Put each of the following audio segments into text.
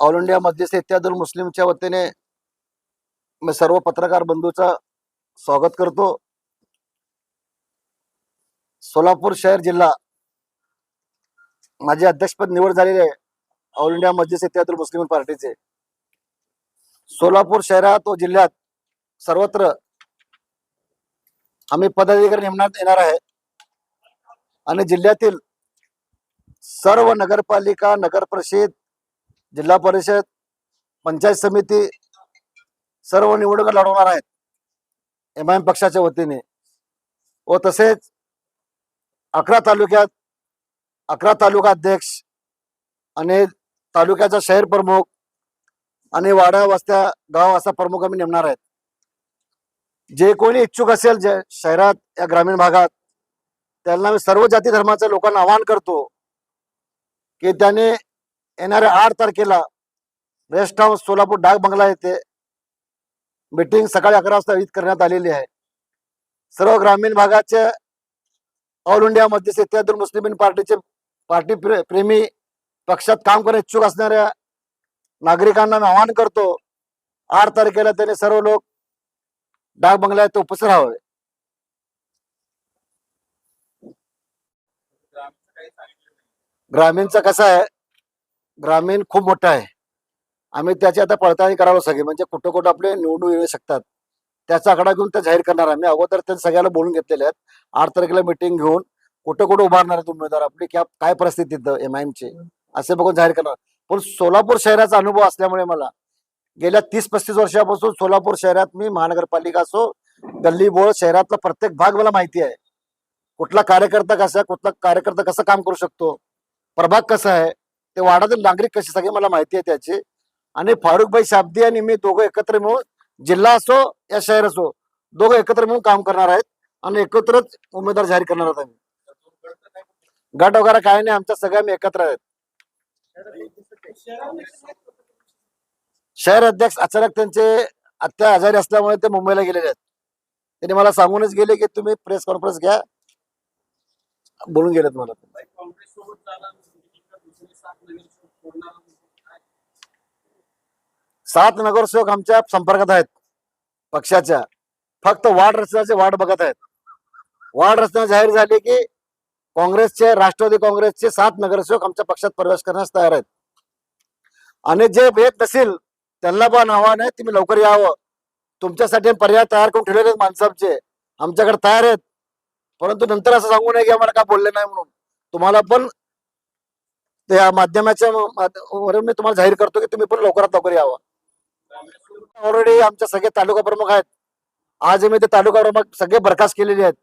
All India Majlis Ittehadul मुस्लिमच्या वतीने मी सर्व पत्रकार बंधूचा स्वागत करतो. सोलापूर शहर जिल्हा माझे अध्यक्षपद निवड झालेले आहे ऑल इंडिया मजलिस इत्यादुल मुस्लिम पार्टीचे. सोलापूर शहरात व जिल्ह्यात सर्वत्र आम्ही पदाधिकारी नेमण्यात येणार आहे. आणि जिल्ह्यातील सर्व नगरपालिका नगर परिषद जिल्हा परिषद पंचायत समिती सर्व निवडणुका लढवणार आहेत. एम आय एम पक्षाच्या वतीने. व तसेच अकरा तालुक्यात अकरा तालुका अध्यक्ष आणि तालुक्याचा शहर प्रमुख आणि वाड्या वस्त्या गाव असा प्रमुख आम्ही नेमणार आहेत. जे कोणी इच्छुक असेल जे शहरात या ग्रामीण भागात त्यांना मी सर्व जाती धर्माच्या लोकांना आवाहन करतो की त्याने येणाऱ्या आठ तारखेला रेस्ट हाऊस सोलापूर डाक बंगला येथे मीटिंग सकाळी अकरा वाजता आयोजित करण्यात आलेली आहे. सर्व ग्रामीण भागाचे ऑल इंडिया मध्यस्थ इत्यादी मुस्लिम पार्टीचे पार्टी प्रे- प्रेमी पक्षात काम करणे इच्छुक असणाऱ्या नागरिकांना मी आवाहन करतो आठ तारखेला त्याने सर्व लोक डाक बंगला येथे उपस्थित राहावे. ग्रामीणचं कसं आहे ग्रामीण खूप मोठं आहे. आम्ही त्याची आता पडताळणी करावं सगळे. म्हणजे कुठं कुठं आपले निवडून येऊ शकतात. त्याचा आकडा घेऊन ते जाहीर करणार. आम्ही अगोदर त्यांनी सगळ्याला बोलून घेतलेले आहेत. आठ तारखेला मिटिंग घेऊन कुठं कुठं उभारणार आहेत उमेदवार आपली क्या काय परिस्थिती एम आय चे असे बघून जाहीर करणार. पण सोलापूर शहराचा अनुभव असल्यामुळे मला गेल्या तीस पस्तीस वर्षापासून सोलापूर शहरात मी महानगरपालिका असो गल्ली बोळ शहरातला प्रत्येक भाग मला माहिती आहे. कुठला कार्यकर्ता कसा कुठला कार्यकर्ता कसं काम करू शकतो प्रभाग कसा आहे ते वाडातील नागरिक कसे सगळे मला माहिती आहे त्याचे. आणि फारुखभाई शाब्दी आणि मी दोघं एकत्र मिळून जिल्हा असो या शहर असो दोघं एकत्र मिळून काम करणार आहेत आणि एकत्रच उमेदवार जाहीर करणार आहोत आम्ही. गट वगैरे काय नाही आमच्या सगळ्या मी एकत्र आहेत. शहर अध्यक्ष अचानक त्यांचे आत्या आजारी असल्यामुळे ते मुंबईला गेलेले आहेत. त्यांनी मला सांगूनच गेले की तुम्ही प्रेस कॉन्फरन्स घ्या. बोलून गेलेत मला. सात नगरसेवक आमच्या संपर्कात आहेत. पक्षाच्या. फक्त वाढ रचनाचे वाट बघत आहेत. वाढ रचना जाहीर झाली की काँग्रेसचे राष्ट्रवादी काँग्रेसचे सात नगरसेवक आमच्या पक्षात प्रवेश करण्यास तयार आहेत. आणि जे येत नसेल त्यांना पण आव्हान आहे तुम्ही लवकर यावं. तुमच्यासाठी पर्याय तयार करून ठेवलेले आहेत माणसं आमचे आमच्याकडे तयार आहेत. परंतु नंतर असं सांगू नये की आम्हाला काय बोलले नाही म्हणून. तुम्हाला पण त्या माध्यमाच्या वरून मी तुम्हाला जाहीर करतो की तुम्ही पण लवकरात लवकर यावं. ऑलरेडी आमच्या सगळे तालुका प्रमुख आहेत. आज आम्ही ते तालुका प्रमुख सगळे बरखास्त केलेले आहेत.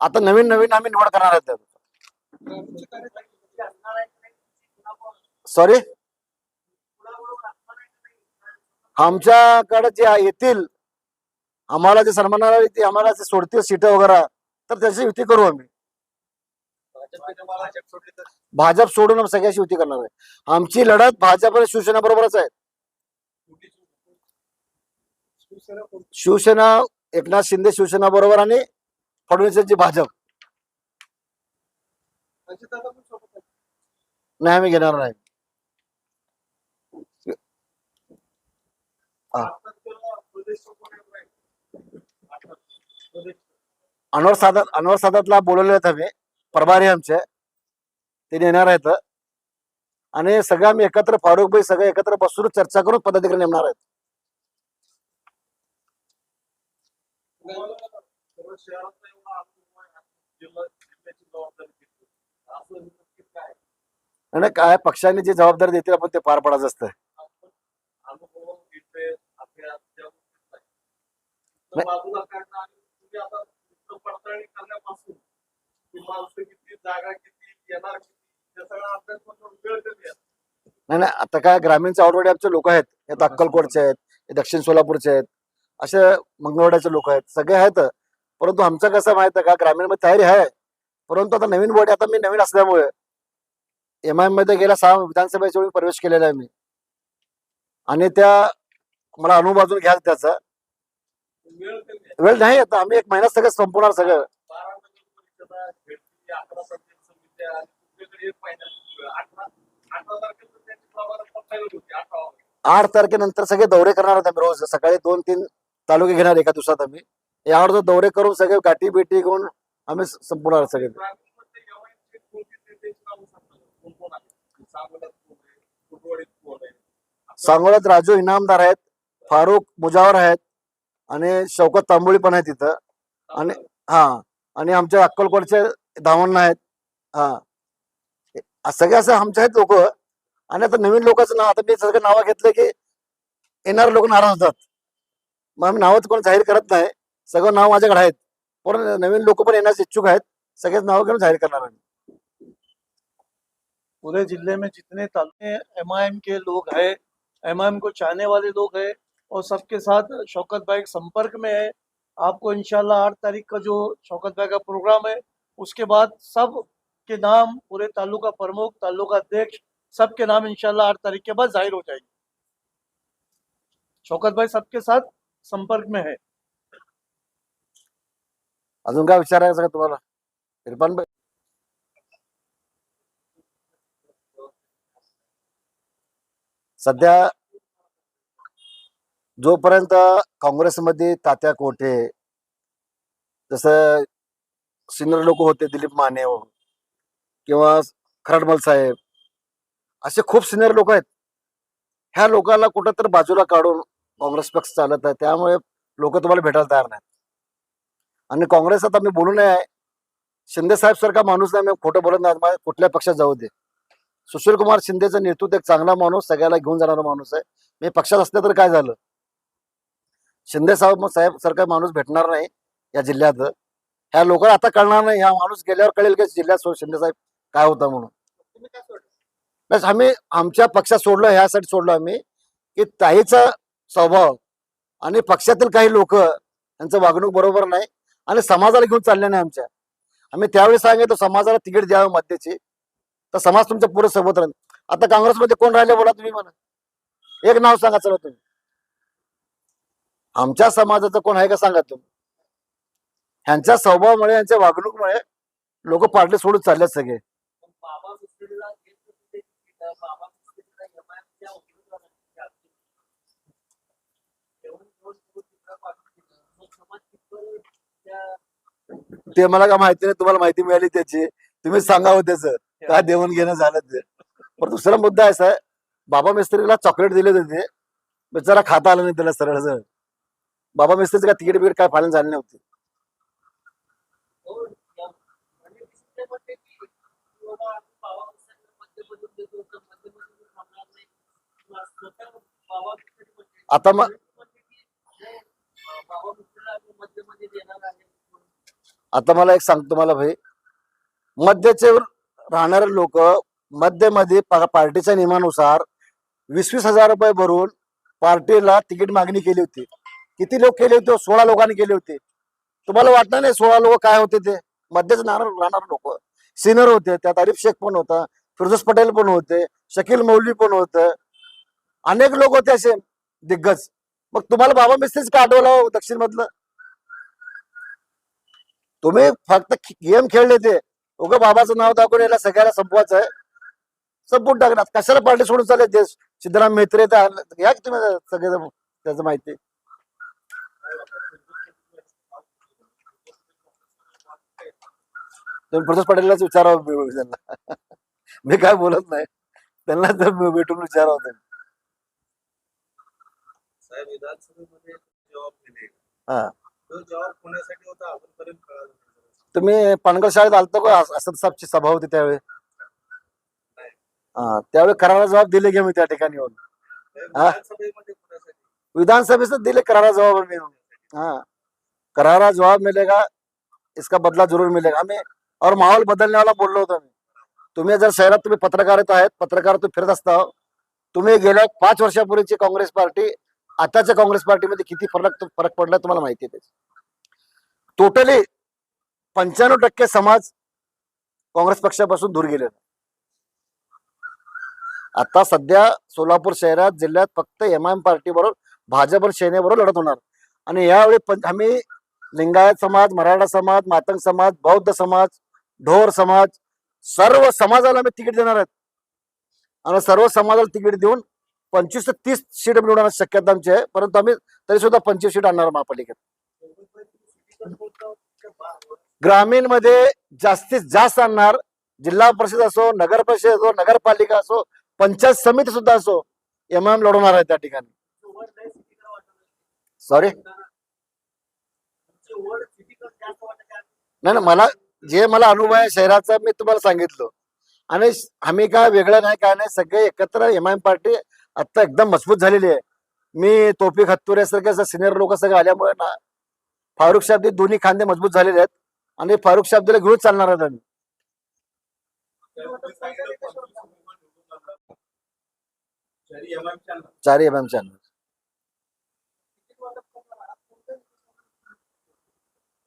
आता नवीन नवीन आम्ही निवड करणार आहेत. सॉरी आमच्याकडे जे येतील आम्हाला जे सन्मानाला येतील आम्हाला जे सोडतील सीट वगैरे तर त्याची युती करू आम्ही. भाजप सोडून सगळ्याशी युती करणार आहे. आमची लढत भाजप आणि शिवसेना बरोबरच आहे. शिवसेना एकनाथ शिंदे शिवसेना बरोबर आणि फडणवीस यांची भाजप नाही आम्ही घेणार नाही. अनवर सादात अनवर सादातला बोलवले आहेत आम्ही. प्रभारी आमचे. ते येणार आहेत. आणि सगळं आम्ही एकत्र फारुखभाई सगळे एकत्र बसून चर्चा करून पदाधिकारी नेमणार आहेत. आणि काय पक्षाने जी जबाबदारी देतील आपण ते पार पडायचं असतं. नाही. नाही आता काय ग्रामीणचे ऑलरेडी आमचे लोक आहेत. हे अक्कलकोटचे आहेत हे दक्षिण सोलापूरचे आहेत. असे मंगळवाड्याचे लोक आहेत. सगळे आहेत. परंतु आमचं कसं माहीत आहे का? ग्रामीणमध्ये तयारी आहे. परंतु आता नवीन बॉडी आता मी नवीन असल्यामुळे एम आयमध्ये गेल्या सहा विधानसभेच्या वेळी प्रवेश केलेला आहे मी. आणि त्या मला अनुभव अजून घ्या त्याचा. वेळ नाही आता. आम्ही एक महिन्यात सगळं संपवणार सगळं. आठ तारखेनंतर सगळे दौरे करणार होते आम्ही रोज. सकाळी दोन तीन तालुके घेणार एका दिवसात आम्ही. यावर जो दौरे करून सगळे गाठी बेटी घेऊन आम्ही संपवणार सगळे. सांगोळ्यात राजू इनामदार आहेत फारुख मुजावर आहेत आणि शौकत तांबोळी पण आहे तिथं आणि हा आणि आमच्या अक्कलकोटचे धावण आहेत. हा. सगळे असं आमचे आहेत लोक. आणि आता नवीन लोकांचं नाव आता मी सगळं नावं घेतलं की येणारे लोक नाराज होतात. आम्ही नावं कोण जाहीर करत नाही. सगळं नाव माझ्याकडे आहेत. पण नवीन येण्यास इच्छुक आहेत. सगळेच नावं घेऊन जाहीर करणार आम्ही. पूरे ज़िले में जितने तालुके एमआईएम के लोग हैं एमआईएम को चाहने वाले लोग हैं, और सबके साथ शौकत भाई संपर्क में है। आपको इनशाला आठ तारीख का जो शौकत भाई का प्रोग्राम है, उसके बाद सब के नाम, पूरे तालुका प्रमुख, तालुका अध्यक्ष, सबके नाम इनशाला आठ तारीख के बाद ज़ाहिर हो जाएँगे। शौकत भाई सबके साथ संपर्क में है। अजून काय विचारायचं का तुम्हाला? इरफान भाई सध्या जोपर्यंत काँग्रेसमध्ये तात्या कोठे जसं सिनियर लोक होते दिलीप मानेव हो, किंवा खरडमल साहेब असे खूप सिनियर लोक आहेत. ह्या लोकांना कुठं तर बाजूला काढून काँग्रेस पक्ष चालत आहे त्यामुळे लोक तुम्हाला भेटायला तयार नाहीत. आणि काँग्रेस आता मी बोलू नये शिंदे साहेब सारखा माणूस नाही मी खोटं बोलत नाही माझ्या कुठल्या पक्षात जाऊ दे. सुशील कुमार शिंदेचं नेतृत्व एक चांगला माणूस सगळ्याला घेऊन जाणारा माणूस आहे. मी पक्षात असले तर काय झालं? शिंदे साहेब साहेब सारखा माणूस भेटणार नाही या जिल्ह्यात. ह्या लोकांना आता कळणार नाही हा माणूस गेल्यावर कळेल की जिल्ह्यात शिंदे साहेब काय होता म्हणून. आम्ही आमच्या पक्षात सोडलो ह्यासाठी सोडलो आम्ही की ताईचा स्वभाव. आणि पक्षातील काही लोक यांचं वागणूक बरोबर नाही आणि समाजाला घेऊन चालले नाही आमच्या. आम्ही त्यावेळी सांगितलं समाजाला तिकीट द्यावं मध्याची. तर समाज तुमच्यापुढे सोबत राहील. आता काँग्रेसमध्ये कोण राहिले बोला तुम्ही म्हणा एक नाव सांगा चला तुम्ही. आमच्या समाजाचं कोण आहे का सांगा तुम्ही. ह्यांच्या स्वभावामुळे यांच्या वागणूकमुळे लोक पार्टी सोडून चाललेत सगळे पण बाबा दुसरीला घेत होते ते तिकीट, बाबा दुसरीला एमआयएमच्या उमेदवारांची जास्त. एवढं दिवस दिवस तिकडं पाठवून दिलं. मग समाज तिथं त्या ते मला काय माहिती नाही तुम्हाला माहिती मिळाली त्याची. तुम्ही सांगावं त्याचं. काय देऊन घेणं झालं ते. पण दुसरा मुद्दा असा आहे बाबा मिस्त्रीला चॉकलेट दिले होते. बिचारा खाता आलं नाही त्याला सरळ सरळ. बाबा मिस्त्रीचं काय तिकीट बिकीट काय फायनल झाले नव्हते हो, या- आता मला एक सांगतो तुम्हाला भाई. मध्यचे राहणारे लोक मध्यमध्ये मध्ये पार्टीच्या नियमानुसार वीस वीस हजार रुपये भरून पार्टीला तिकीट मागणी केली होती. किती लोक केले होते? सोळा लोकांनी केले होते. तुम्हाला वाटणार नाही सोळा लोक काय होते ते? मध्येच राहणार लोक. सिनियर होते त्यात आरिफ शेख पण होता फिरोज पटेल पण होते शकील मौली पण होते. अनेक लोक होते असे दिग्गज. मग तुम्हाला बाबा मिस्त्रीच का आठवलं हो दक्षिण मधलं तुम्ही फक्त गेम खेळले ते. उगं बाबाचं नाव दाखवून याला सगळ्याला संपवायचं आहे. संपून टाकणार. कशाला पार्टी सोडून चालले देश सिद्धराम मेत्रे तर की तुम्ही सगळे त्याचं माहिती. तुम्ही प्रदेश पटेललाच विचारावं त्यांना. मी काय बोलत नाही. त्यांना मी भेटून विचारावं त्यांनी. हा. जबाब. तुम्ही पानगळ शाळेत आलतो का? असद साहेबची सभा होती त्यावेळी. हा त्यावेळी करारा जबाब दिले घे मी त्या ठिकाणी येऊन. विधानसभेमध्ये कोणासाठी विधानसभा से दिले करारा जवाब में हाँ. करारा जवाब मिलेगा इसका बदला जरूर मिलेगा. हमें और माहौल बदलने वाला बोललो होतो मी तुम्ही जर शहरात तुम्ही पत्रकारित आहेत पत्रकार तुम्ही फिरत असता तुम्ही गेल्या पाच वर्षापूर्वीची काँग्रेस पार्टी आताच्या काँग्रेस पार्टीमध्ये किती फरक फरक पडला तुम्हाला माहिती आहे टोटली पंच्याण्णव टक्के समाज काँग्रेस पक्षापासून दूर गेले आता सध्या सोलापूर शहरात जिल्ह्यात फक्त एम आय एम पार्टी बरोबर भाजप आणि सेनेबरोबर लढत होणार. आणि यावेळी आम्ही लिंगायत समाज मराठा समाज मातंग समाज बौद्ध समाज ढोर समाज सर्व समाजाला आम्ही तिकीट देणार आहेत. आणि सर्व समाजाला तिकीट देऊन पंचवीस ते तीस सीट मिळवण्याची शक्यता आमची आहे. परंतु आम्ही तरी सुद्धा पंचवीस सीट आणणार महापालिकेत. ग्रामीणमध्ये जास्तीत जास्त आणणार जिल्हा परिषद असो नगर परिषद असो नगरपालिका असो पंचायत समिती सुद्धा असो एम एम लढवणार आहे त्या ठिकाणी. सॉरी नाही मला जे मला अनुभव आहे शहराचा मी तुम्हाला सांगितलं. आणि आम्ही काय वेगळं नाही काय नाही सगळे एकत्र एम आय पार्टी आता एकदम मजबूत झालेली आहे. मी तोफिक हत्तुरे सारखे सिनियर लोक सगळे आल्यामुळे ना फारुख शाब्दी दोन्ही खांदे मजबूत झालेले आहेत. आणि फारुख शाब्दीला घेऊन चालणार आहेत आम्ही. चारही एम एम चॅनल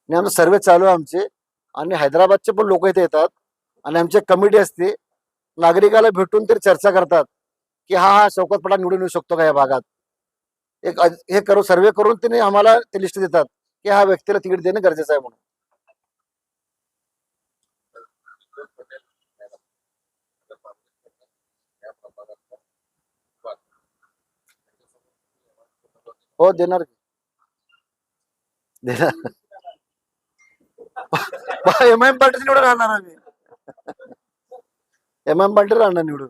आणि आमचे सर्वे चालू आहे आमचे. आणि हैदराबादचे पण लोक इथे येतात. आणि आमची कमिटी असते. नागरिकाला भेटून तरी चर्चा करतात. की हा हा शौकतपणा निवडून येऊ शकतो का या भागात? एक हे करू सर्वे करून तिने आम्हाला ते लिस्ट देतात. की हा व्यक्तीला तिकीट देणं गरजेचं आहे म्हणून. हो देणार देणार. एम एम पाटील निवडून राहणार आम्ही. एम एम पाटील राहणार निवडून.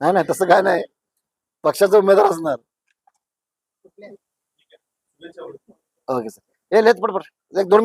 नाही नाही तसं काय नाही. पक्षाचा उमेदवार असणार. ओके सर हे लेत पड पड. एक दोन